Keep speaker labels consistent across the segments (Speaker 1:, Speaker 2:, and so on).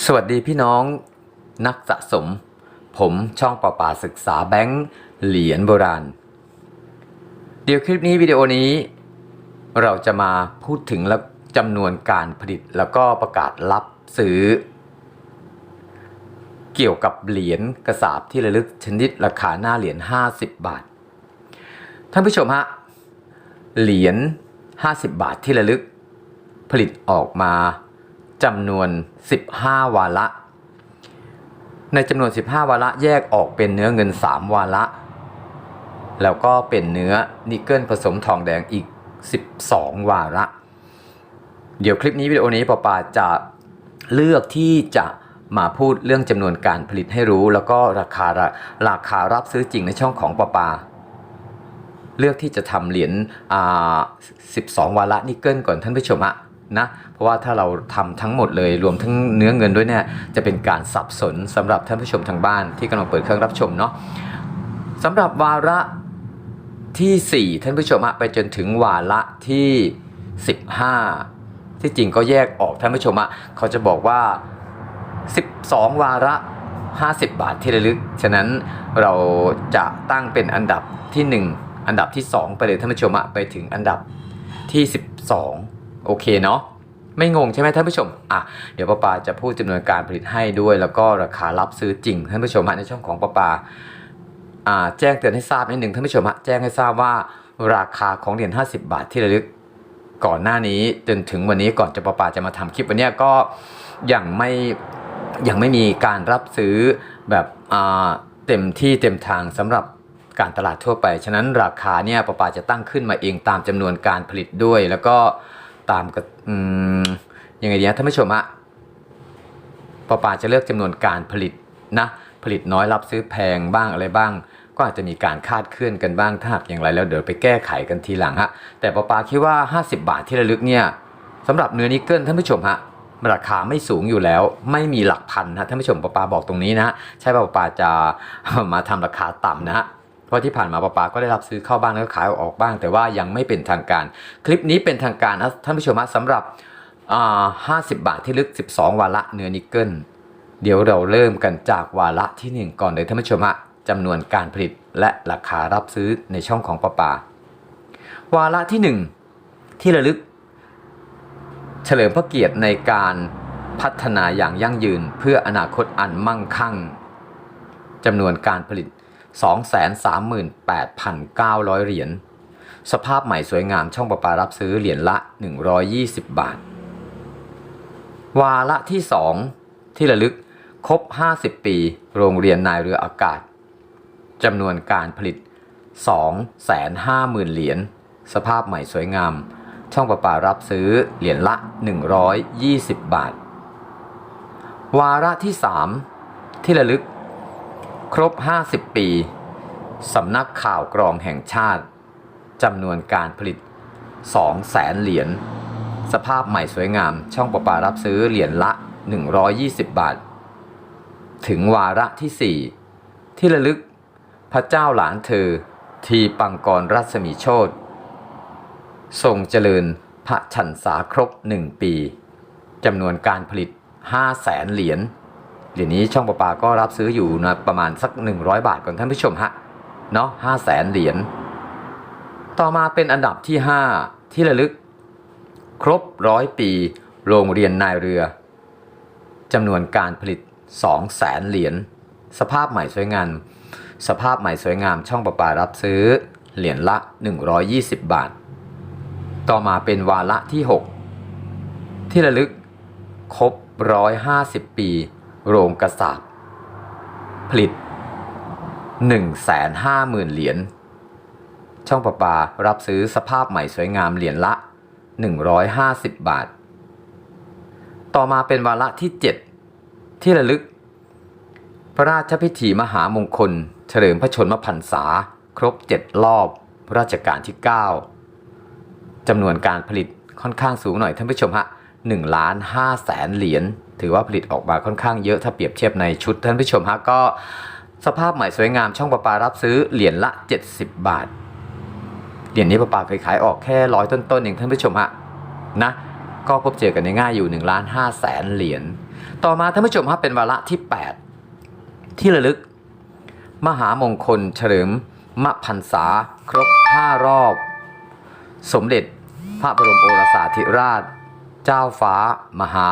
Speaker 1: สวัสดีพี่น้องนักสะสม ผมช่องป่าป่าศึกษาแบงค์เหรียญโบราณ เดี๋ยวคลิปนี้วิดีโอนี้ เราจะมาพูดถึงและจำนวนการผลิตแล้วก็ประกาศรับซื้อ เกี่ยวกับเหรียญกระสาบที่ระลึกชนิดราคาหน้าเหรียญ50 บาท ท่านผู้ชมฮะเหรียญ50 บาทที่ระลึกผลิตออกมา จำนวน 15 วาระ ในจำนวน 15 วาระแยกออกเป็นเนื้อเงิน 3 วาระ แล้วก็เป็นเนื้อนิกเกิลผสมทองแดงอีก 12 วาระ เดี๋ยวคลิปนี้วิดีโอนี้ปอปาจะเลือกที่จะมาพูดเรื่องจำนวนการผลิตให้รู้ แล้วก็ราคาราคารับซื้อจริงในช่องของปอปาเลือกที่จะทำเหรียญ12 วาระนิกเกิลก่อนท่านผู้ชมอะ นะเพราะว่าถ้าเราทำทั้งหมดเลยรวมทั้งเนื้อเงินด้วยเนี่ยจะเป็นการสับสนสำหรับท่านผู้ชมทางบ้านที่กำลังเปิดเครื่องรับชมเนาะสำหรับวาระที่ 4 ท่านผู้ชมไปจนถึงวาระที่ 15 ที่จริงก็แยกออกท่านผู้ชมเขาจะบอกว่า 12 วาระ 50 บาทที่ระลึก ฉะนั้นเราจะตั้งเป็นอันดับที่ 1 อันดับที่ 2 ไปเลยท่านผู้ชมไปถึงอันดับที่ 12 โอเคเนาะ ไม่งงใช่ไหมท่านผู้ชม อะ เดี๋ยวป้าปาจะพูดจำนวนการผลิตให้ด้วย แล้วก็ราคารับซื้อจริงท่านผู้ชมฮะในช่องของป้าปาอ่า แจ้งเตือนให้ทราบนิดหนึ่งท่านผู้ชมฮะแจ้งให้ทราบว่าราคาของเหรียญ50 บาทที่ระลึกก่อนหน้านี้จนถึงวันนี้ก่อนจะป้าปาจะมาทำคลิปวันเนี้ยก็ยังไม่ยังไม่มีการรับซื้อแบบอ่าเต็มที่เต็มทางสำหรับการตลาดทั่วไป ฉะนั้นราคาเนี่ยปะปาจะตั้งขึ้นมาเองตามจำนวนการผลิตด้วยแล้วก็ ตามกับยังไงดีนะท่านผู้ชมอะปะปาจะเลือกจำนวนการผลิตนะผลิตน้อยรับซื้อแพงบ้างอะไรบ้าง ก็อาจจะมีการคาดเคลื่อนกันบ้างถ้าหากอย่างไรแล้วเดี๋ยวไปแก้ไขกันทีหลังฮะแต่ปะปาคิดว่า 50 บาทที่ระลึกเนี่ยสำหรับเนื้อนิกเกิลท่านผู้ชมฮะราคาไม่สูงอยู่แล้ว ไม่มีหลักพันนะท่านผู้ชมปาปาบอกตรงนี้นะใช่ปาปาจะมาทำราคาต่ำนะฮะ ราะที่ผ่านมาปาปาก็ได้รับซื้อเข้าบ้างแล้วก็ขายออกบ้าง แต่ว่ายังไม่เป็นทางการ คลิปนี้เป็นทางการนะท่านผู้ชมฮะสำหรับอ่า50บาทที่ลึก 12 วาระเนื้อนิกเกิลเดี๋ยวเราเริ่มกันจากวาระที่ 1 ก่อนเลยท่านผู้ชมฮะจำนวนการผลิตและราคารับซื้อในช่องของปาปาวาระที่ 1 ที่ระลึก เฉลิมพระเกียรติในการพัฒนาอย่างยั่งยืนเพื่ออนาคตอันมั่งคั่งจำนวนการผลิต 238,900 เหรียญ สภาพใหม่สวยงามช่องประปารับซื้อเหรียญละ 120 บาท วาระที่ 2 ที่ระลึกครบ 50 ปี โรงเรียนนายเรืออากาศจำนวนการผลิต 250,000 เหรียญ สภาพใหม่สวยงาม ช่องประปารับซื้อเหรียญละ 120 บาท วาระที่ 3 ที่ระลึก ครบ 50 ปี สำนักข่าวกรองแห่งชาติจำนวนการผลิต 2 แสนเหรียญ สภาพใหม่สวยงาม ช่องประปารับซื้อเหรียญละ 120 บาท ถึงวาระที่ 4 ที่ระลึกพระเจ้าหลานเธอ ทีปังกรรัศมีโชตทรงเจริญพระชันษาครบ 1 ปีจำนวนการผลิต 5 แสนเหรียญ เหรียญนี้ช่องประปาก็รับซื้ออยู่นะประมาณสัก 100 บาทก่อนท่านผู้ชมฮะเนาะ5 0 0แสนเหรียญต่อมาเป็นอันดับที่ 5 ที่ระลึก ครบร้อยปี โรงเรียนนายเรือจำนวนการผลิต 2 0 0แสนเหรียญสภาพใหม่สวยงามสภาพใหม่สวยงามช่องประปารับซื้อ เหรียญละ 120 บาท ต่อมาเป็นวาระที่ 6 ที่ระลึกครบ 150 ปี โรงกระสาบผลิต 150,000 เหรียญ ช่องประปารับซื้อสภาพใหม่สวยงามเหรียญละ 150 บาท ต่อมาเป็นวาระที่ 7 ที่ระลึก พระราชพิธีมหามงคล เฉลิมพระชนมพรรษา ครบ 7 รอบรัชกาลที่ 9จำนวนการผลิตค่อนข้างสูงหน่อยท่านผู้ชมฮะ 1ล้าน5แสนเหรียญถือว่าผลิตออกมาค่อนข้างเยอะถ้าเปรียบเทียบในชุดท่านผู้ชมฮะก็สภาพใหม่สวยงามช่องประปารับซื้อเหรียญละ 70 บาท เหรียญนี้ประปาเคยขายออกแค่ร้อยต้นๆเองท่านผู้ชมฮะนะก็พบเจอกันง่ายอยู่1ล้าน5แสนเหรียญต่อมาท่านผู้ชมครับเป็นวาระที่ 8 ที่ระลึก มหามงคลเฉลิมมพรรษาครบ 5 รอบ สมเด็จพระบรมโอรสาธิราช เจ้าฟ้า มหา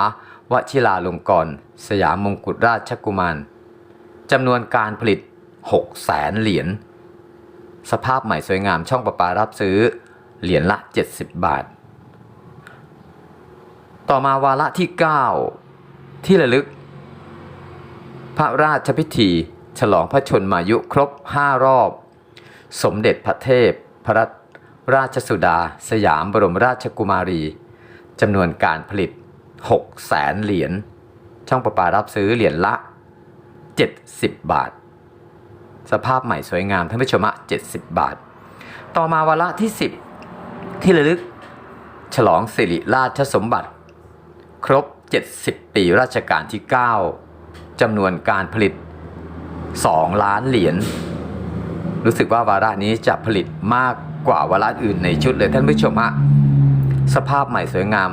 Speaker 1: วชิราลงกรณ์สยามมงกุฎราชกุมารจำนวนการผลิต 6 แสนเหรียญ สภาพใหม่สวยงามช่องประปารับซื้อเหรียญละ 70 บาท ต่อมาวาระที่ 9 ที่ระลึก พระราชพิธี ฉลองพระชนมายุครบ 5 รอบ สมเด็จพระเทพ พระราชสุดา สยามบรมราชกุมารี จำนวนการผลิต 6 แสนเหรียญ ช่องประปารับซื้อเหรียญละ 70 บาท สภาพใหม่สวยงามท่านผู้ชมะ70 บาท ต่อมาวาระที่ 10 ที่ระลึก ฉลองสิริราชสมบัติ ครบ 70 ปีราชการที่ 9จำนวนการผลิต 2 ล้านเหรียญ รู้สึกว่าวาระนี้จะผลิตมากกว่าวาระอื่นในชุดเลยท่านผู้ชมฮะ สภาพใหม่สวยงาม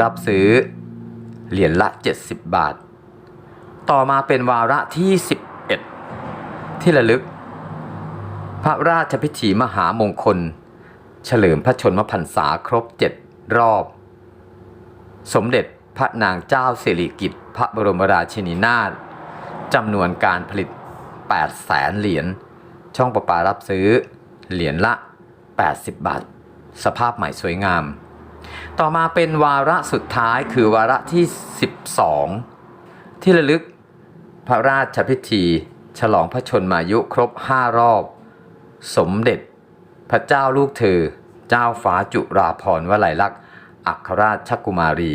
Speaker 1: รับซื้อ เหรียญละ 70 บาท ต่อมาเป็นวาระที่ 11 ที่ระลึก พระราชพิธีมหามงคล เฉลิมพระชนมพรรษาครบ 7 รอบ สมเด็จพระนางเจ้าสิริกิติ์พระบรมราชินีนาถจำนวนการผลิต 8 แสนเหรียญ ช่องประปารับซื้อ เหรียญละ 80 บาท สภาพใหม่สวยงาม ต่อมาเป็นวาระสุดท้ายคือวาระที่ 12 ที่ระลึกพระราชพิธี ฉลองพระชนมายุครบ5รอบ สมเด็จ พระเจ้าลูกเธอ เจ้าฟ้าจุราพรวลัยลักษณ์อัครราชกุมารี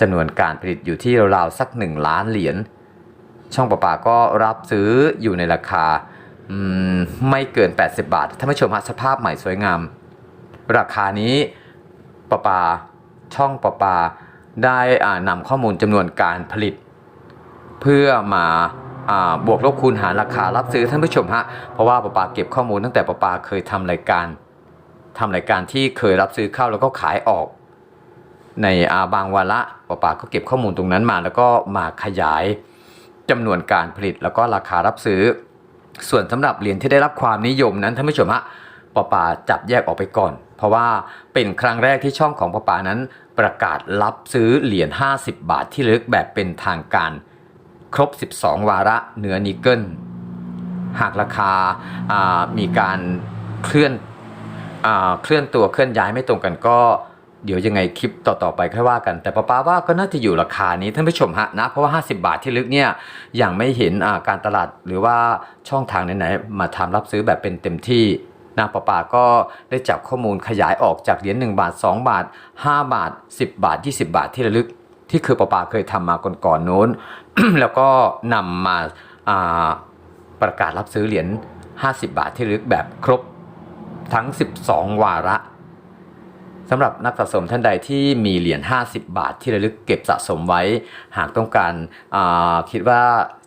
Speaker 1: จำนวนการผลิตอยู่ที่ราวๆสัก1ล้านเหรียญ ช่องประปาก็รับซื้ออยู่ในราคาไม่เกิน 80 บาทท่านผู้ชมฮะสภาพใหม่สวยงาม ราคานี้ ประปา ช่องประปา ได้นำข้อมูลจำนวนการผลิต เพื่อมาอบวกลบคูณหารราคารับซื้อท่านผู้ชมฮะเพราะว่าประปาเก็บข้อมูลตั้งแต่ประปาเคยทำรายการทำรายการที่เคยรับซื้อเข้าแล้วก็ขายออก ในอาบางวาระประปาก็เก็บข้อมูลตรงนั้นมา แล้วก็มาขยายจำนวนการผลิตแล้วก็ราคารับซื้อ ส่วนสำหรับเหรียญที่ได้รับความนิยมนั้นท่านผู้ชมฮะปอปาจับแยกออกไปก่อน เพราะว่าเป็นครั้งแรกที่ช่องของปอปานั้น ประกาศรับซื้อเหรียญ 50 บาทที่ลึกแบบเป็นทางการครบ 12 วาระเนื้อนิกเกิล หากราคาามีการเคลื่อนอเคลื่อนตัวเคลื่อนย้ายไม่ตรงกันก็เดี๋ยวยังไงคลิปต่อๆไปค่อยว่ากัน แต่ป้าป้าว่าก็น่าจะอยู่ราคานี้ท่านผู้ชมฮะนะเพราะว่า 50 บาทที่ลึกเนี่ยยังไม่เห็นการตลาดหรือว่าช่องทางไหนๆมาทำรับซื้อแบบเป็นเต็มที่ นะป้าป้าก็ได้จับข้อมูลขยายออกจากเหรียญ1บาท 2 บาท 5 บาท 10 บาท 20 บาทที่ระลึก ที่คือป้าป้าเคยทำมาก่อนๆโน้น แล้วก็นำมาาประกาศรับซื้อเหรียญ50 บาทที่ระลึกแบบครบทั้ง 12 วาระสำหรับนักสะสมท่านใดที่มีเหรียญ 50 บาทที่ระลึกเก็บสะสมไว้ หากต้องการาคิดว่า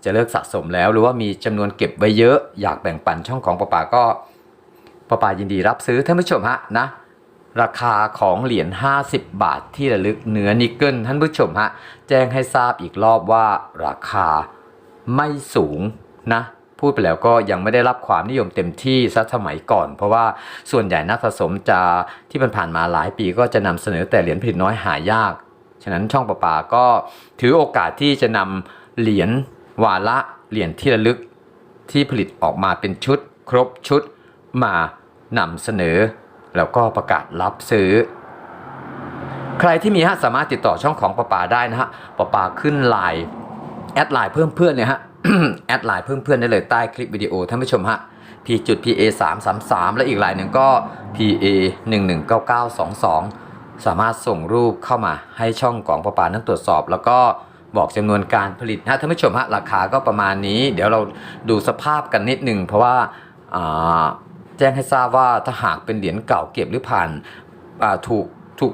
Speaker 1: จะเลิกสะสมแล้ว หรือว่ามีจำนวนเก็บไว้เยอะ อยากแบ่งปันช่องของปะปาก็ ปะปายินดีรับซื้อท่านผู้ชมฮะนะราคาของเหรียญ 50 บาทที่ระลึกเนื้อนิกเกิลท่านผู้ชมฮะแจ้งให้ทราบอีกรอบว่าราคาไม่สูงนะพูดไปแล้วก็ยังไม่ได้รับความนิยมเต็มที่สักสมัยก่อน เพราะว่าส่วนใหญ่นักสะสมจะที่มันผ่านมาหลายปีก็จะนำเสนอแต่เหรียญผลิตน้อยหายาก ฉะนั้นช่องประปาก็ถือโอกาสที่จะนำเหรียญวาระเหรียญที่ระลึกที่ผลิตออกมาเป็นชุด ครบชุดมา นำเสนอ แล้วก็ประกาศรับซื้อ ใครที่มีฮะสามารถติดต่อช่องของประปาได้นะฮะประปาขึ้นไลน์แอดไลน์เพิ่มเพื่อนเนี่ยฮะแอดไลน์เพิ่มเพื่อนได้เลยใต้คลิปวิดีโอท่านผู้ชมฮะ p จุด pa 3 3 3และอีกไลน์หนึ่งก็ pa 1 1 9 9 2 2สามารถส่งรูปเข้ามาให้ช่องของประปานั้นตรวจสอบ แล้วก็บอกจำนวนการผลิตนะท่านผู้ชมฮะราคาก็ประมาณนี้ เดี๋ยวเราดูสภาพกันนิดหนึ่งเพราะว่าอ่า แจ้งให้ทราบว่าถ้าหากเป็นเหรียญเก่าเก็บหรือผ่านถูกถูก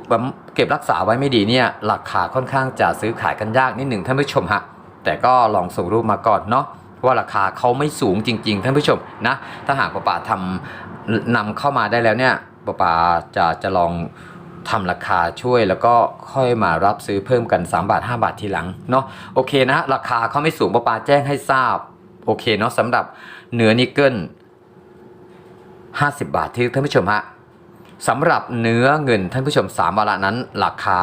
Speaker 1: เก็บรักษาไว้ไม่ดีเนี่ยราคาค่อนข้างจะซื้อขายกันยากนิดหนึ่งท่านผู้ชมฮะแต่ก็ลองส่งรูปมาก่อนเนาะว่าราคาเขาไม่สูงจริง ๆ ท่านผู้ชมนะถ้าหากป้าป่าทำนำเข้ามาได้แล้วเนี่ยป้าป่าจะจะลองทำราคาช่วยแล้วก็ค่อยมารับซื้อเพิ่มกัน 3 บาท 5 บาททีหลังเนาะโอเคนะราคาเขาไม่สูงปะปาแจ้งให้ทราบโอเคเนาะสำหรับเนื้อนิกเกิล 50 บาทที่ท่านผู้ชมฮะสำหรับเนื้อเงินท่านผู้ชม3วาระนั้น ราคา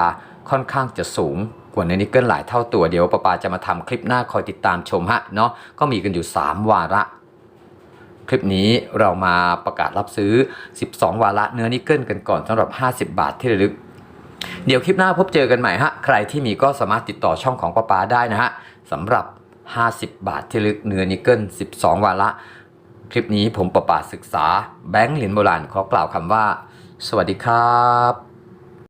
Speaker 1: ค่อนข้างจะสูงกว่าเนื้อนิกเกิลหลายเท่าตัวเดี๋ยวปปาจะมาทำคลิปหน้าคอยติดตามชมฮะเนาะก็มีกันอยู่ 3 วาระ คลิปนี้เรามาประกาศรับซื้อ 12 วาระเนื้อนิกเกิลกันก่อนสำหรับ 50 บาทที่ระลึก เดี๋ยวคลิปหน้าพบเจอกันใหม่ฮะใครที่มีก็สามารถติดต่อช่องของป้าป๊าได้นะฮะสำหรับ 50 บาทที่ลึกเนื้อนิกเกิล 12 วาระ คลิปนี้ผมประปาศึกษาแบงค์เหรียญโบราณขอกล่าวคำว่า สวัสดีครับ